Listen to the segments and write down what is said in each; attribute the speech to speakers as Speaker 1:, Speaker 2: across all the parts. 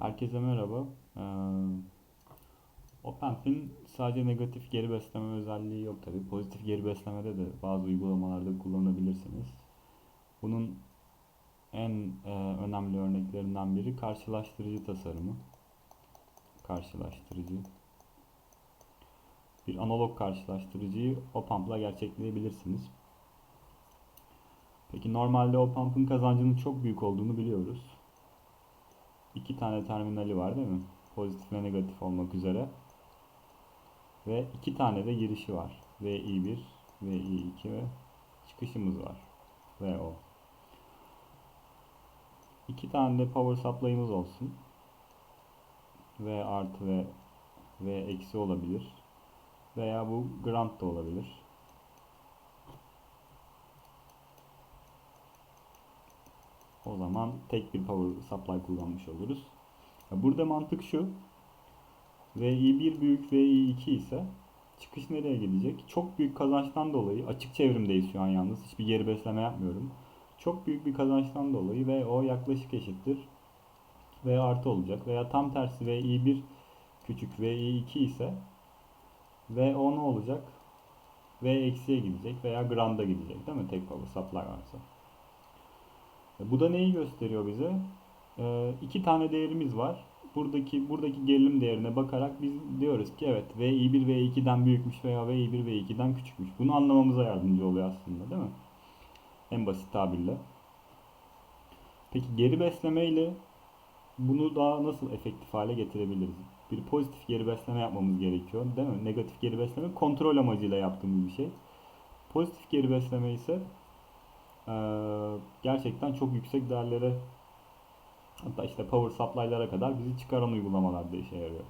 Speaker 1: Herkese merhaba. Ee, OpenFin sadece negatif geri besleme özelliği yok tabi. Pozitif geri beslemede de bazı uygulamalarda kullanabilirsiniz. Bunun en e, önemli örneklerinden biri karşılaştırıcı tasarımı. Karşılaştırıcı. Bir analog karşılaştırıcıyı OPAMP'la gerçekleyebilirsiniz. Peki normalde OPAMP'ın kazancının çok büyük olduğunu biliyoruz iki tane terminali var değil mi? Pozitif ve negatif olmak üzere. Ve iki tane de girişi var. VI1, VI2 ve çıkışımız var. VO. İki tane de power supply'ımız olsun. V artı ve V eksi olabilir. Veya bu ground da olabilir. O zaman tek bir power supply kullanmış oluruz. Burada mantık şu. VI1 büyük VI2 ise çıkış nereye gidecek? Çok büyük kazançtan dolayı açık çevrimdeyiz şu an yalnız. Hiçbir geri besleme yapmıyorum. Çok büyük bir kazançtan dolayı ve o yaklaşık eşittir. V artı olacak. Veya tam tersi VI1 küçük VI2 ise VO ne olacak? V eksiye gidecek veya granda gidecek değil mi? Tek power supply varsa. E, Bu da neyi gösteriyor bize? Ee, iki tane değerimiz var. Buradaki buradaki gerilim değerine bakarak biz diyoruz ki evet VI1 V2'den büyükmüş veya VI1 V2'den küçükmüş. Bunu anlamamıza yardımcı oluyor aslında değil mi? En basit tabirle. Peki geri besleme ile bunu daha nasıl efektif hale getirebiliriz? Bir pozitif geri besleme yapmamız gerekiyor değil mi? Negatif geri besleme kontrol amacıyla yaptığımız bir şey. Pozitif geri besleme ise gerçekten çok yüksek değerlere hatta işte power supply'lara kadar bizi çıkaran uygulamalarda işe yarıyor.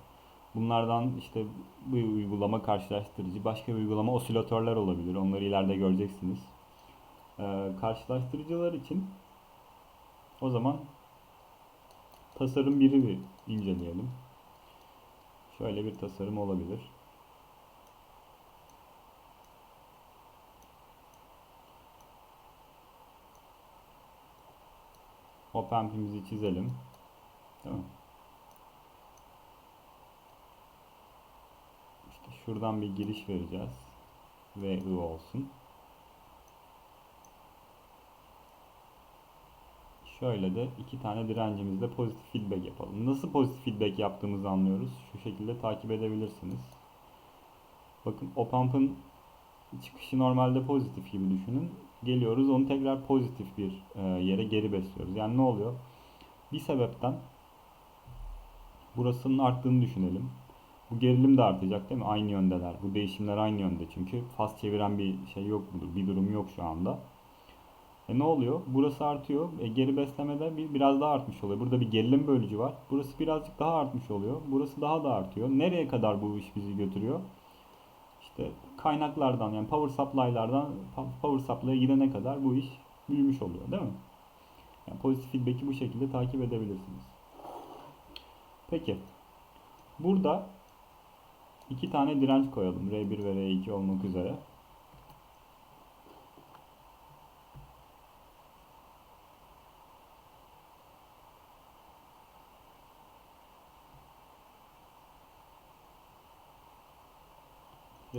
Speaker 1: Bunlardan işte bu uygulama karşılaştırıcı, başka bir uygulama osilatörler olabilir. Onları ileride göreceksiniz. Ee, karşılaştırıcılar için o zaman tasarım biri bir inceleyelim. Şöyle bir tasarım olabilir. OpenP'imizi çizelim. Değil? İşte şuradan bir giriş vereceğiz. Ve I olsun. Şöyle de iki tane direncimizde pozitif feedback yapalım. Nasıl pozitif feedback yaptığımızı anlıyoruz. Şu şekilde takip edebilirsiniz. Bakın OPAMP'ın çıkışı normalde pozitif gibi düşünün. Geliyoruz onu tekrar pozitif bir e, yere geri besliyoruz. Yani ne oluyor? Bir sebepten burasının arttığını düşünelim. Bu gerilim de artacak değil mi? Aynı yöndeler. Bu değişimler aynı yönde çünkü faz çeviren bir şey yok bir durum yok şu anda. E ne oluyor? Burası artıyor. E geri beslemede bir, biraz daha artmış oluyor. Burada bir gerilim bölücü var. Burası birazcık daha artmış oluyor. Burası daha da artıyor. Nereye kadar bu iş bizi götürüyor? İşte kaynaklardan yani power supply'lardan power supply'a gidene kadar bu iş büyümüş oluyor değil mi? Yani pozitif feedback'i bu şekilde takip edebilirsiniz. Peki. Burada iki tane direnç koyalım. R1 ve R2 olmak üzere.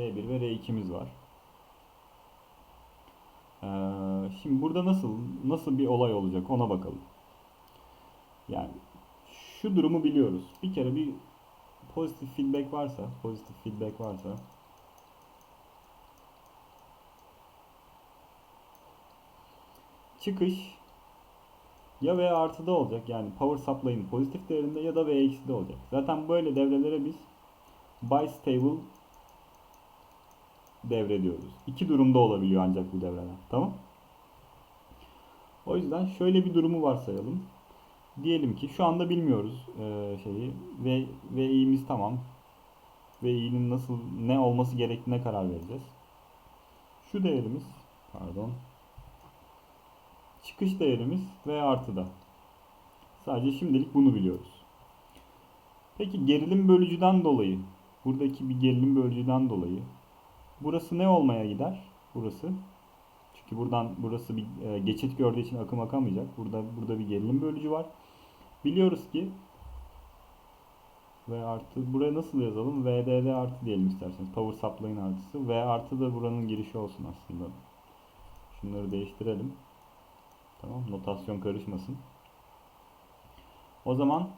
Speaker 1: R1 ve R2'miz var. Ee, şimdi burada nasıl nasıl bir olay olacak ona bakalım. Yani şu durumu biliyoruz. Bir kere bir pozitif feedback varsa, pozitif feedback varsa çıkış ya V artıda olacak yani power supply'ın pozitif değerinde ya da V ekside olacak. Zaten böyle devrelere biz bistable devrediyoruz. İki durumda olabiliyor ancak bu devreler. Tamam? O yüzden şöyle bir durumu varsayalım. Diyelim ki şu anda bilmiyoruz e, şeyi ve ve i'miz tamam. Ve i'nin nasıl ne olması gerektiğine karar vereceğiz. Şu değerimiz pardon. Çıkış değerimiz v artıda. Sadece şimdilik bunu biliyoruz. Peki gerilim bölücüden dolayı buradaki bir gerilim bölücüden dolayı Burası ne olmaya gider? Burası. Çünkü buradan burası bir e, geçit gördüğü için akım akamayacak. Burada burada bir gerilim bölücü var. Biliyoruz ki V artı. Buraya nasıl yazalım? VDD artı diyelim isterseniz. Power supply'ın artısı. V artı da buranın girişi olsun aslında. Şunları değiştirelim. Tamam. Notasyon karışmasın. O zaman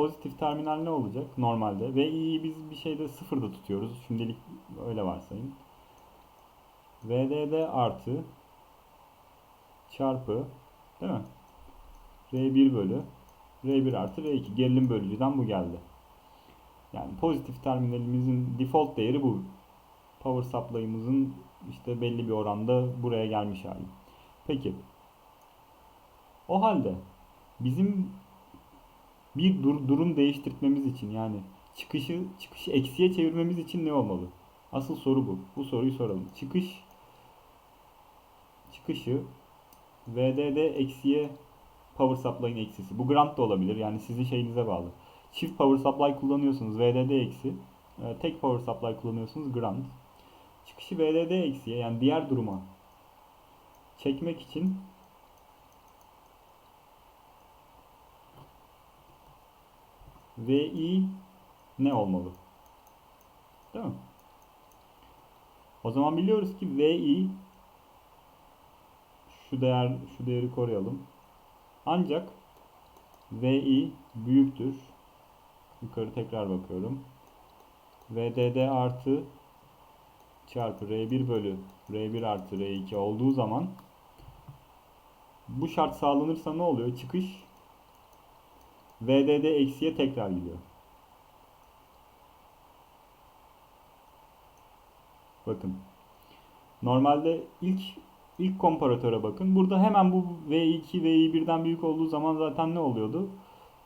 Speaker 1: pozitif terminal ne olacak normalde? VI'yi biz bir şeyde sıfırda tutuyoruz. Şimdilik öyle varsayın. VDD artı çarpı değil mi? R1 bölü R1 artı R2 gerilim bölücüden bu geldi. Yani pozitif terminalimizin default değeri bu. Power supply'ımızın işte belli bir oranda buraya gelmiş hali. Peki. O halde bizim bir dur durum değiştirmemiz için yani çıkışı çıkışı eksiye çevirmemiz için ne olmalı? Asıl soru bu. Bu soruyu soralım. Çıkış çıkışı VDD eksiye power supply'ın eksisi. Bu grant da olabilir. Yani sizin şeyinize bağlı. Çift power supply kullanıyorsunuz VDD eksi. E, Tek power supply kullanıyorsunuz grant. Çıkışı VDD eksiye yani diğer duruma çekmek için VI ne olmalı? Değil mi? O zaman biliyoruz ki VI şu değer şu değeri koruyalım. Ancak VI büyüktür. Yukarı tekrar bakıyorum. VDD artı çarpı R1 bölü R1 artı R2 olduğu zaman bu şart sağlanırsa ne oluyor? Çıkış VDD eksiye tekrar gidiyor. Bakın. Normalde ilk ilk komparatöre bakın. Burada hemen bu V2 V1'den büyük olduğu zaman zaten ne oluyordu?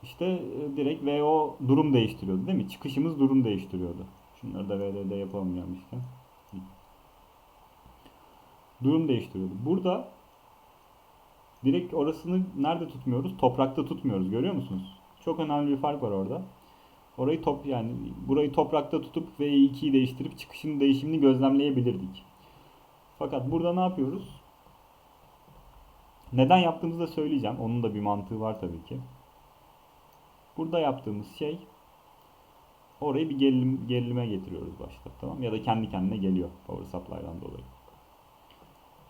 Speaker 1: İşte e, direkt VO durum değiştiriyordu değil mi? Çıkışımız durum değiştiriyordu. Şunları da VDD yapalım gelmişken. Durum değiştiriyordu. Burada direkt orasını nerede tutmuyoruz? Toprakta tutmuyoruz. Görüyor musunuz? Çok önemli bir fark var orada. Orayı top yani burayı toprakta tutup V2'yi değiştirip çıkışın değişimini gözlemleyebilirdik. Fakat burada ne yapıyoruz? Neden yaptığımızı da söyleyeceğim. Onun da bir mantığı var tabii ki. Burada yaptığımız şey orayı bir gerilim, gerilime getiriyoruz başta. Tamam Ya da kendi kendine geliyor power supply'dan dolayı.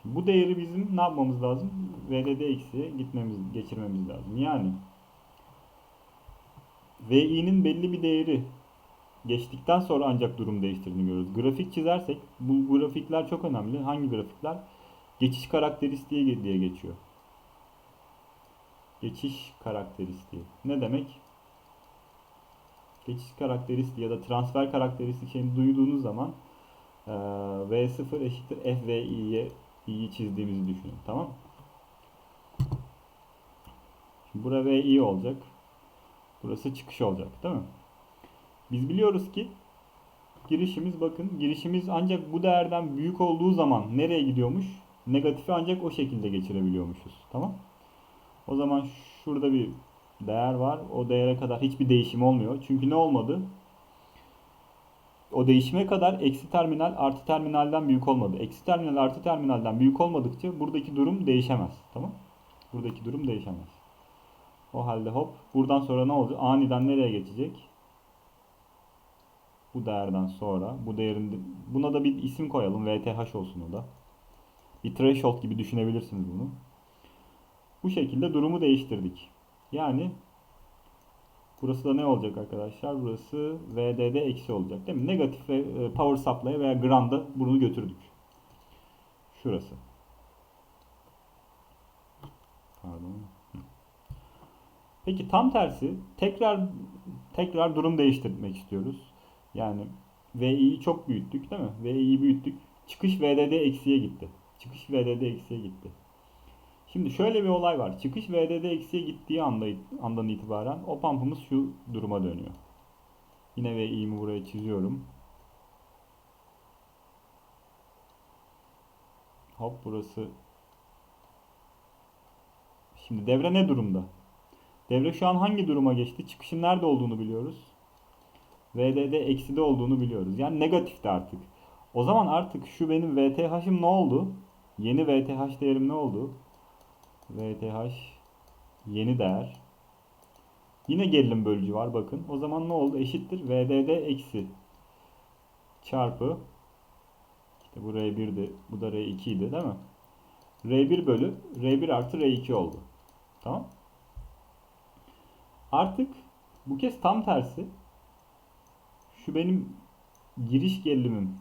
Speaker 1: Şimdi bu değeri bizim ne yapmamız lazım? VDD eksiye gitmemiz, geçirmemiz lazım. Yani VI'nin belli bir değeri geçtikten sonra ancak durum değiştirdiğini görüyoruz. Grafik çizersek bu grafikler çok önemli. Hangi grafikler? Geçiş karakteristiği diye geçiyor. Geçiş karakteristiği. Ne demek? Geçiş karakteristiği ya da transfer karakteristik şeyini duyduğunuz zaman e, V0 eşittir FVI'ye i'yi çizdiğimizi düşünün. Tamam Şimdi bura VI olacak. Burası çıkış olacak değil mi? Biz biliyoruz ki girişimiz bakın girişimiz ancak bu değerden büyük olduğu zaman nereye gidiyormuş? Negatifi ancak o şekilde geçirebiliyormuşuz. Tamam? O zaman şurada bir değer var. O değere kadar hiçbir değişim olmuyor. Çünkü ne olmadı? O değişime kadar eksi terminal artı terminalden büyük olmadı. Eksi terminal artı terminalden büyük olmadıkça buradaki durum değişemez. Tamam? Buradaki durum değişemez. O halde hop buradan sonra ne olacak? Aniden nereye geçecek? Bu değerden sonra bu değerin buna da bir isim koyalım. VTH olsun o da. Bir threshold gibi düşünebilirsiniz bunu. Bu şekilde durumu değiştirdik. Yani burası da ne olacak arkadaşlar? Burası VDD eksi olacak değil mi? Negatif e, power supply veya ground'a bunu götürdük. Şurası. Pardon. Peki tam tersi tekrar tekrar durum değiştirmek istiyoruz. Yani VI'yi çok büyüttük değil mi? VI'yi büyüttük. Çıkış VDD eksiye gitti. Çıkış VDD eksiye gitti. Şimdi şöyle bir olay var. Çıkış VDD eksiye gittiği anda, andan itibaren o pump'ımız şu duruma dönüyor. Yine VI'mi buraya çiziyorum. Hop burası. Şimdi devre ne durumda? Devre şu an hangi duruma geçti? Çıkışın nerede olduğunu biliyoruz. VDD ekside olduğunu biliyoruz. Yani negatifte artık. O zaman artık şu benim VTH'im ne oldu? Yeni VTH değerim ne oldu? VTH yeni değer Yine gerilim bölücü var bakın. O zaman ne oldu? Eşittir VDD eksi çarpı işte bu R1'di. Bu da R2 idi değil mi? R1 bölü R1 artı R2 oldu. Tamam. Artık bu kez tam tersi. Şu benim giriş gerilimim.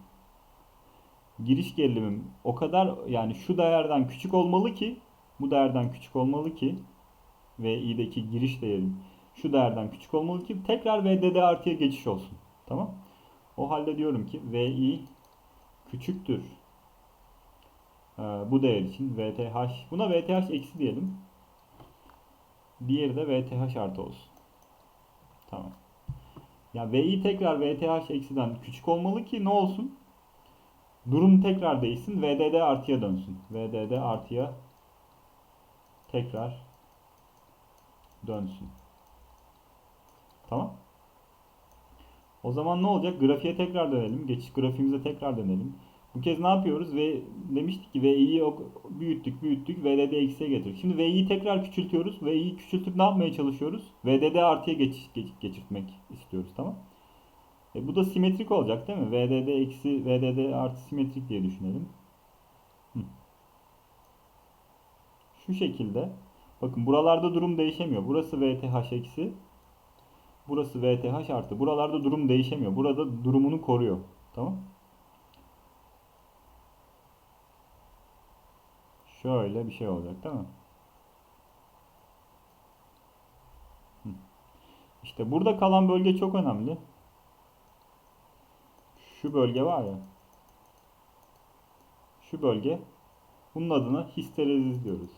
Speaker 1: Giriş gerilimim o kadar yani şu değerden küçük olmalı ki bu değerden küçük olmalı ki VI'deki giriş değerim şu değerden küçük olmalı ki tekrar VDD artıya geçiş olsun. Tamam. O halde diyorum ki VI küçüktür. Ee, bu değer için VTH buna VTH eksi diyelim. Diğeri de VTH artı olsun. Tamam. Ya VI tekrar VTH eksiden küçük olmalı ki ne olsun? Durum tekrar değişsin. VDD artıya dönsün. VDD artıya tekrar dönsün. Tamam. O zaman ne olacak? Grafiğe tekrar dönelim. Geçiş grafiğimize tekrar dönelim. Bu kez ne yapıyoruz? Ve demiştik ki VI'yi büyüttük, büyüttük, VDD eksiye getirdik. Şimdi VI'yi tekrar küçültüyoruz. VI'yi küçültüp ne yapmaya çalışıyoruz? VDD artıya geç, geç, geçirtmek istiyoruz. Tamam. E, bu da simetrik olacak değil mi? VDD eksi VDD artı simetrik diye düşünelim. Hı. Şu şekilde. Bakın buralarda durum değişemiyor. Burası VTH eksi. Burası VTH artı. Buralarda durum değişemiyor. Burada durumunu koruyor. Tamam. Şöyle bir şey olacak değil mi? İşte burada kalan bölge çok önemli. Şu bölge var ya. Şu bölge. Bunun adına histerezis diyoruz.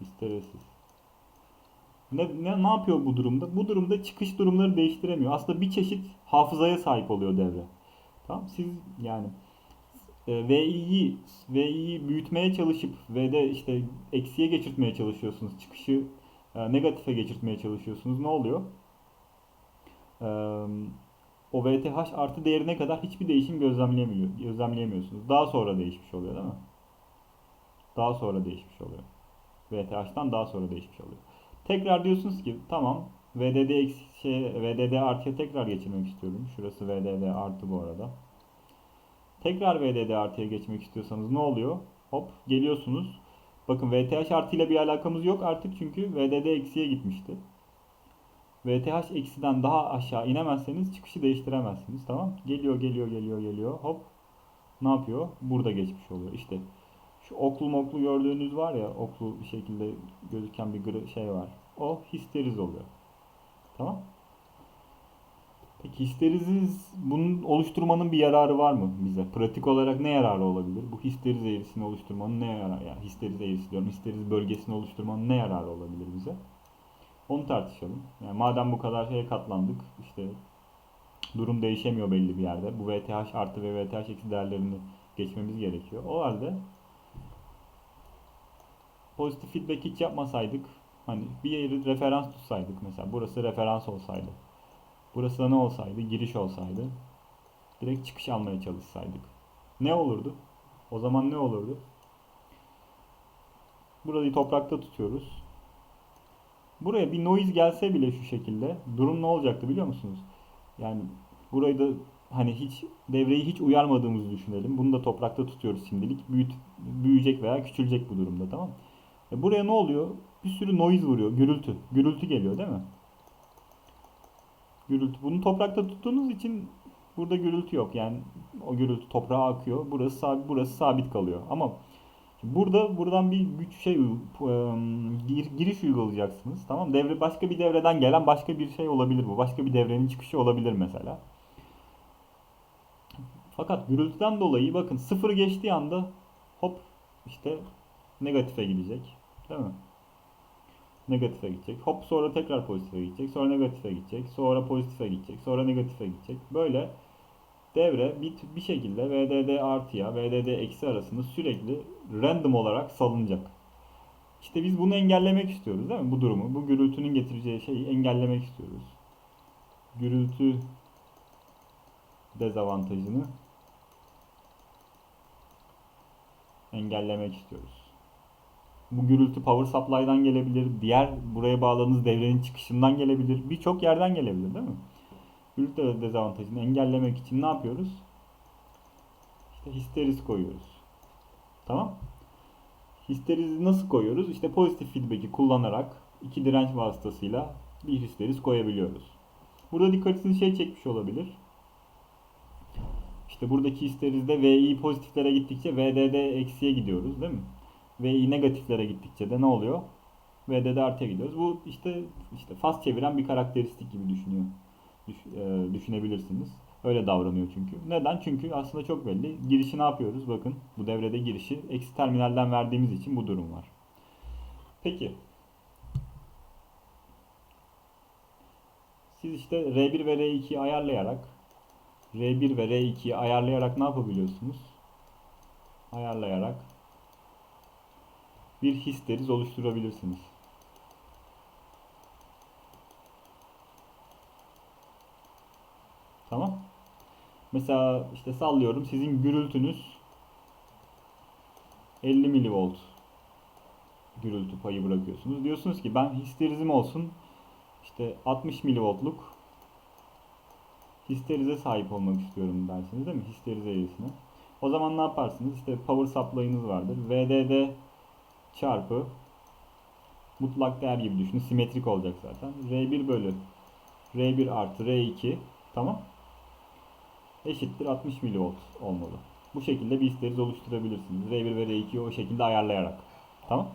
Speaker 1: Histerezis. Ne, ne, ne yapıyor bu durumda? Bu durumda çıkış durumları değiştiremiyor. Aslında bir çeşit hafızaya sahip oluyor devre. Tamam siz yani e, VI'yi VI'yi büyütmeye çalışıp ve de işte eksiye geçirtmeye çalışıyorsunuz. Çıkışı e, negatife geçirtmeye çalışıyorsunuz. Ne oluyor? E, o VTH artı değerine kadar hiçbir değişim gözlemleyemiyor, gözlemleyemiyorsunuz. Daha sonra değişmiş oluyor değil mi? Daha sonra değişmiş oluyor. VTH'tan daha sonra değişmiş oluyor. Tekrar diyorsunuz ki tamam VDD eksi şey, VDD artıya tekrar geçirmek istiyorum. Şurası VDD artı bu arada. Tekrar VDD artıya geçmek istiyorsanız ne oluyor? Hop geliyorsunuz. Bakın VTH artı ile bir alakamız yok artık çünkü VDD eksiye gitmişti. VTH eksiden daha aşağı inemezseniz çıkışı değiştiremezsiniz. Tamam? Geliyor, geliyor, geliyor, geliyor. Hop. Ne yapıyor? Burada geçmiş oluyor. İşte şu oklu moklu gördüğünüz var ya oklu bir şekilde gözüken bir şey var. O histeriz oluyor. Tamam? Peki histeriziz bunun oluşturmanın bir yararı var mı bize? Pratik olarak ne yararı olabilir? Bu histeriz eğrisini oluşturmanın ne yararı? Yani histeriz eğrisi diyorum. Histeriz bölgesini oluşturmanın ne yararı olabilir bize? Onu tartışalım. Yani madem bu kadar şeye katlandık, işte durum değişemiyor belli bir yerde. Bu VTH artı ve VTH eksi değerlerini geçmemiz gerekiyor. O halde pozitif feedback hiç yapmasaydık, hani bir yeri referans tutsaydık mesela, burası referans olsaydı, burası da ne olsaydı, giriş olsaydı, direkt çıkış almaya çalışsaydık. Ne olurdu? O zaman ne olurdu? Burayı toprakta tutuyoruz. Buraya bir noise gelse bile şu şekilde durum ne olacaktı biliyor musunuz? Yani burayı da hani hiç devreyi hiç uyarmadığımızı düşünelim. Bunu da toprakta tutuyoruz şimdilik. Büyüt, büyüyecek veya küçülecek bu durumda tamam e Buraya ne oluyor? Bir sürü noise vuruyor. Gürültü. Gürültü geliyor değil mi? Gürültü. Bunu toprakta tuttuğunuz için burada gürültü yok. Yani o gürültü toprağa akıyor. Burası sabit, burası sabit kalıyor. Ama Burada buradan bir güç şey giriş uygulayacaksınız. Tamam Devre başka bir devreden gelen başka bir şey olabilir bu. Başka bir devrenin çıkışı olabilir mesela. Fakat gürültüden dolayı bakın sıfır geçtiği anda hop işte negatife gidecek. Değil mi? Negatife gidecek. Hop sonra tekrar pozitife gidecek. Sonra negatife gidecek. Sonra pozitife gidecek. Sonra negatife gidecek. Böyle devre bir, bir şekilde VDD artıya VDD eksi arasında sürekli random olarak salınacak. İşte biz bunu engellemek istiyoruz değil mi? Bu durumu, bu gürültünün getireceği şeyi engellemek istiyoruz. Gürültü dezavantajını engellemek istiyoruz. Bu gürültü power supply'dan gelebilir. Diğer buraya bağladığınız devrenin çıkışından gelebilir. Birçok yerden gelebilir değil mi? Gürültü dezavantajını engellemek için ne yapıyoruz? İşte histeriz koyuyoruz. Tamam. Histerizi nasıl koyuyoruz? İşte pozitif feedback'i kullanarak iki direnç vasıtasıyla bir histeriz koyabiliyoruz. Burada dikkatinizi şey çekmiş olabilir. İşte buradaki histerizde VI pozitiflere gittikçe VDD eksiye gidiyoruz değil mi? VI negatiflere gittikçe de ne oluyor? VDD artıya gidiyoruz. Bu işte işte faz çeviren bir karakteristik gibi düşünüyor. Düş- e, düşünebilirsiniz. Öyle davranıyor çünkü. Neden? Çünkü aslında çok belli. Girişi ne yapıyoruz? Bakın bu devrede girişi eksi terminalden verdiğimiz için bu durum var. Peki. Siz işte R1 ve R2'yi ayarlayarak R1 ve R2'yi ayarlayarak ne yapabiliyorsunuz? Ayarlayarak bir histeriz oluşturabilirsiniz. Tamam. Mesela işte sallıyorum sizin gürültünüz 50 milivolt gürültü payı bırakıyorsunuz. Diyorsunuz ki ben histerizim olsun işte 60 milivoltluk histerize sahip olmak istiyorum dersiniz değil mi? Histerize eğrisine. O zaman ne yaparsınız? İşte power supply'ınız vardır. VDD çarpı mutlak değer gibi düşünün. Simetrik olacak zaten. R1 bölü R1 artı R2 tamam. Eşittir 60 milivolt olmalı. Bu şekilde bir histeriz oluşturabilirsiniz. R1 ve R2'yi o şekilde ayarlayarak. Tamam.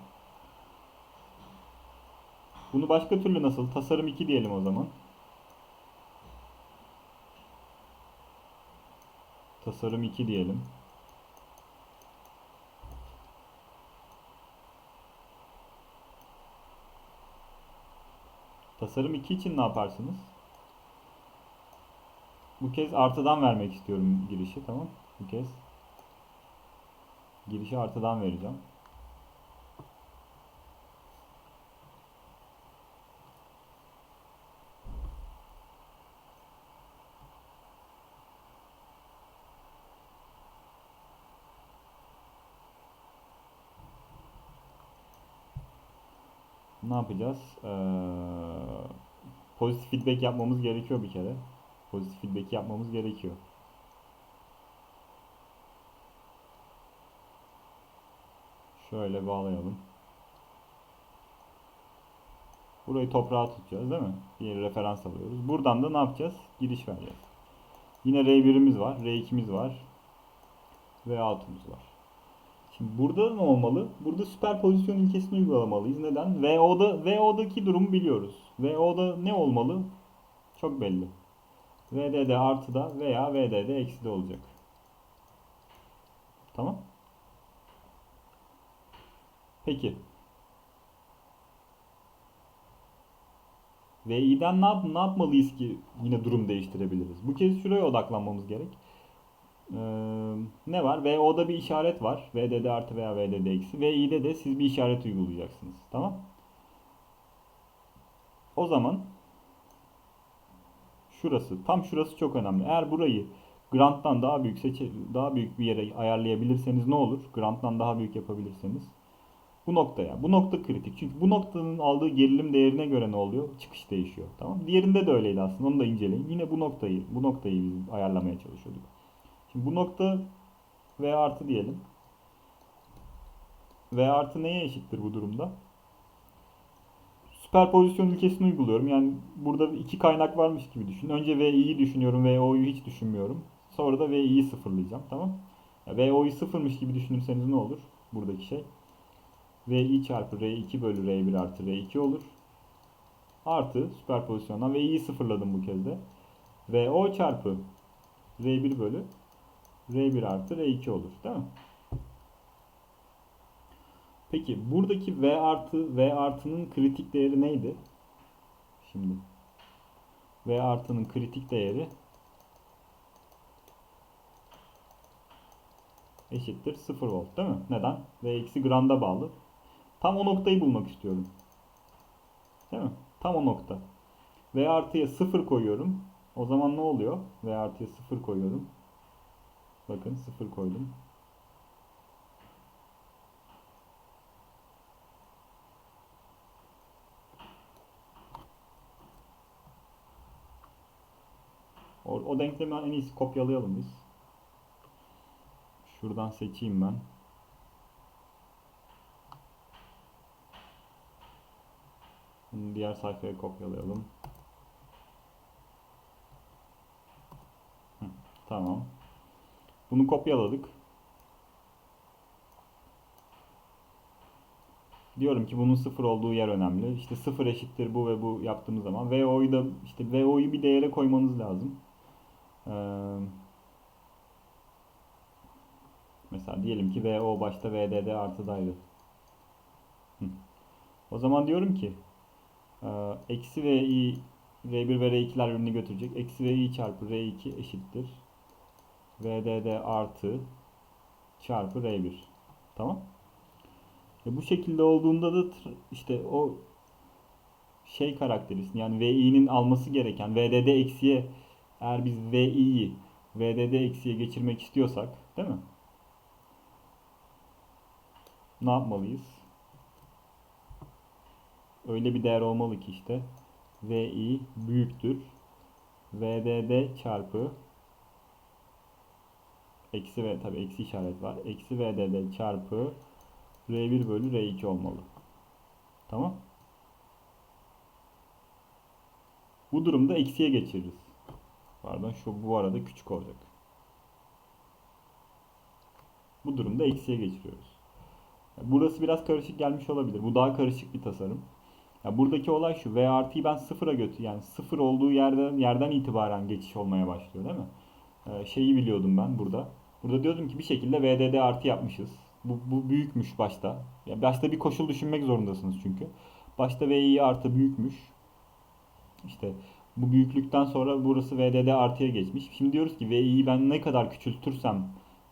Speaker 1: Bunu başka türlü nasıl? Tasarım 2 diyelim o zaman. Tasarım 2 diyelim. Tasarım 2 için ne yaparsınız? Bu kez artıdan vermek istiyorum girişi tamam. Bu kez girişi artıdan vereceğim. Ne yapacağız? Ee, pozitif feedback yapmamız gerekiyor bir kere. Pozitif feedback yapmamız gerekiyor. Şöyle bağlayalım. Burayı toprağa tutacağız değil mi? Bir referans alıyoruz. Buradan da ne yapacağız? Giriş vereceğiz. Yine R1'imiz var, R2'miz var. V6'mız var. Şimdi burada ne olmalı? Burada süperpozisyon ilkesini uygulamalıyız. Neden? VO'da VO'daki durumu biliyoruz. VO'da ne olmalı? Çok belli. VDD artıda veya VDD ekside olacak. Tamam. Peki. VI'den ne, yap ne yapmalıyız ki yine durum değiştirebiliriz? Bu kez şuraya odaklanmamız gerek. Ee, ne var? VO'da bir işaret var. VDD artı veya VDD eksi. VI'de de siz bir işaret uygulayacaksınız. Tamam. O zaman şurası, tam şurası çok önemli. Eğer burayı Grant'tan daha büyük seçe daha büyük bir yere ayarlayabilirseniz ne olur? Grant'tan daha büyük yapabilirseniz bu noktaya. Bu nokta kritik. Çünkü bu noktanın aldığı gerilim değerine göre ne oluyor? Çıkış değişiyor. Tamam? Diğerinde de öyleydi aslında. Onu da inceleyin. Yine bu noktayı, bu noktayı biz ayarlamaya çalışıyorduk. Şimdi bu nokta V artı diyelim. V artı neye eşittir bu durumda? Süperpozisyon ilkesini uyguluyorum. Yani burada iki kaynak varmış gibi düşün. Önce VI'yi düşünüyorum, VO'yu hiç düşünmüyorum. Sonra da VI'yi sıfırlayacağım. Tamam? Ya VO'yu sıfırmış gibi düşünürseniz ne olur? Buradaki şey. VI çarpı R2 bölü R1 artı R2 olur. Artı süperpozisyondan VI'yi sıfırladım bu kez de. VO çarpı R1 bölü R1 artı R2 olur. Değil mi? Peki buradaki V artı V artının kritik değeri neydi? Şimdi V artının kritik değeri eşittir 0 volt değil mi? Neden? V eksi granda bağlı. Tam o noktayı bulmak istiyorum. Değil mi? Tam o nokta. V artıya 0 koyuyorum. O zaman ne oluyor? V artıya 0 koyuyorum. Bakın 0 koydum. O, o denklemi en iyisi kopyalayalım biz. Şuradan seçeyim ben. Bunu diğer sayfaya kopyalayalım. Tamam. Bunu kopyaladık. Diyorum ki bunun sıfır olduğu yer önemli. İşte sıfır eşittir bu ve bu yaptığımız zaman VO'yu da işte VO'yu bir değere koymanız lazım. Mesela diyelim ki VO başta VDD artıdaydı. O zaman diyorum ki eksi VI R1 ve R2'ler birbirini götürecek. Eksi VI çarpı R2 eşittir. VDD artı çarpı R1. Tamam. E bu şekilde olduğunda da işte o şey karakterisini yani VI'nin alması gereken VDD eksiye eğer biz VI'yi VDD eksiye geçirmek istiyorsak değil mi? Ne yapmalıyız? Öyle bir değer olmalı ki işte VI büyüktür VDD çarpı eksi ve tabi eksi işaret var. Eksi VDD çarpı R1 bölü R2 olmalı. Tamam. Bu durumda eksiye geçiririz. Pardon şu bu arada küçük olacak. Bu durumda eksiye geçiriyoruz. Burası biraz karışık gelmiş olabilir. Bu daha karışık bir tasarım. Ya buradaki olay şu. V artıyı ben sıfıra götür yani sıfır olduğu yerden yerden itibaren geçiş olmaya başlıyor değil mi? Ee, şeyi biliyordum ben burada. Burada diyordum ki bir şekilde VDD artı yapmışız. Bu, bu büyükmüş başta. Ya başta bir koşul düşünmek zorundasınız çünkü. Başta VI artı büyükmüş. İşte bu büyüklükten sonra burası VDD artıya geçmiş. Şimdi diyoruz ki VI'yi ben ne kadar küçültürsem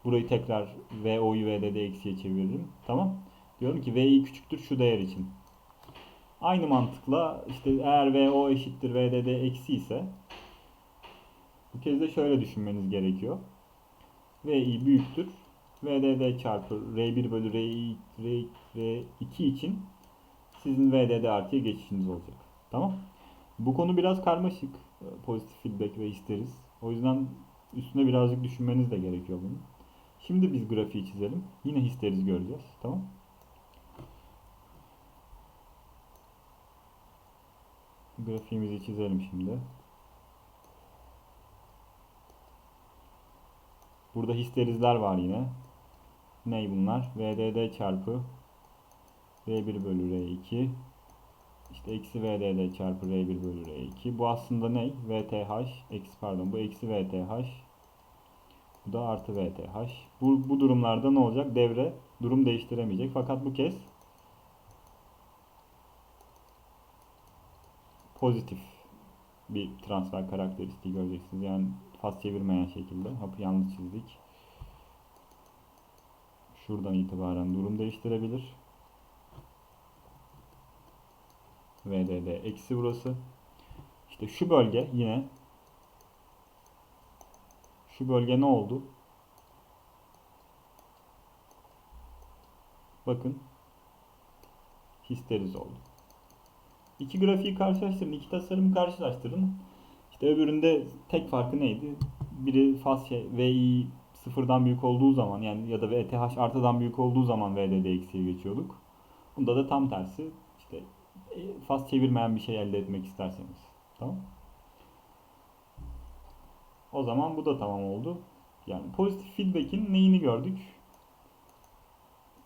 Speaker 1: burayı tekrar VO'yu VDD eksiye çeviririm. Tamam. Diyorum ki VI küçüktür şu değer için. Aynı mantıkla işte eğer VO eşittir VDD eksi ise bu kez de şöyle düşünmeniz gerekiyor. VI büyüktür. VDD çarpı R1 bölü R2, R, R2 için sizin VDD artıya geçişiniz olacak. Tamam. Bu konu biraz karmaşık. e, Pozitif feedback ve histeriz. O yüzden üstüne birazcık düşünmeniz de gerekiyor bunun. Şimdi biz grafiği çizelim. Yine histeriz göreceğiz. Tamam. Grafiğimizi çizelim şimdi. Burada histerizler var yine. Ney bunlar? VDD çarpı R1 bölü R2 işte eksi VDD çarpı R1 bölü R2. Bu aslında ne? VTH eksi pardon bu eksi VTH bu da artı VTH. Bu, bu durumlarda ne olacak? Devre durum değiştiremeyecek. Fakat bu kez pozitif bir transfer karakteristiği göreceksiniz. Yani faz çevirmeyen şekilde. Hapı yanlış çizdik. Şuradan itibaren durum değiştirebilir. VDD eksi burası. İşte şu bölge yine şu bölge ne oldu? Bakın histeriz oldu. İki grafiği karşılaştırın, iki tasarımı karşılaştırın. İşte öbüründe tek farkı neydi? Biri faz şey, VI sıfırdan büyük olduğu zaman yani ya da VTH artıdan büyük olduğu zaman VDD eksiye geçiyorduk. Bunda da tam tersi. İşte faz çevirmeyen bir şey elde etmek isterseniz. Tamam. O zaman bu da tamam oldu. Yani pozitif feedback'in neyini gördük?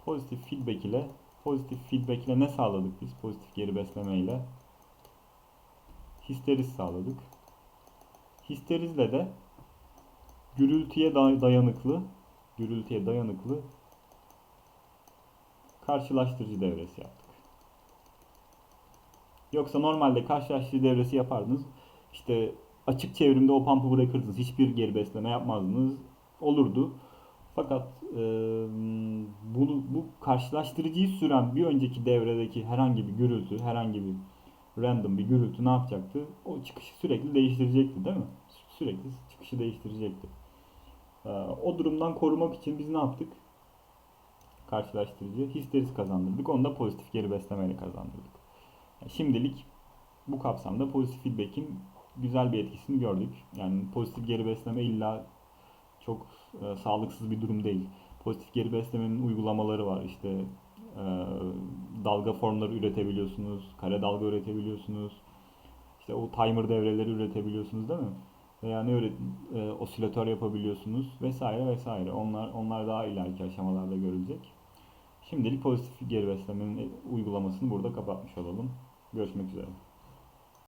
Speaker 1: Pozitif feedback ile pozitif feedback ile ne sağladık biz? Pozitif geri besleme ile histeriz sağladık. Histerizle de gürültüye day- dayanıklı gürültüye dayanıklı karşılaştırıcı devresi yaptık. Yoksa normalde karşılaştırıcı devresi yapardınız. İşte açık çevrimde o pump'ı bırakırdınız. Hiçbir geri besleme yapmazdınız. Olurdu. Fakat e, bunu, bu karşılaştırıcıyı süren bir önceki devredeki herhangi bir gürültü, herhangi bir random bir gürültü ne yapacaktı? O çıkışı sürekli değiştirecekti değil mi? Sürekli çıkışı değiştirecekti. E, o durumdan korumak için biz ne yaptık? Karşılaştırıcı histeriz kazandırdık. Onu da pozitif geri beslemeyle kazandırdık. Yani şimdilik bu kapsamda pozitif feedback'in güzel bir etkisini gördük. Yani pozitif geri besleme illa çok e, sağlıksız bir durum değil. Pozitif geri beslemenin uygulamaları var. İşte e, dalga formları üretebiliyorsunuz, kare dalga üretebiliyorsunuz. İşte o timer devreleri üretebiliyorsunuz değil mi? Ne üret e, osilatör yapabiliyorsunuz vesaire vesaire. Onlar onlar daha ileriki aşamalarda görülecek. Şimdilik pozitif geri beslemenin uygulamasını burada kapatmış olalım. Görüşmek üzere.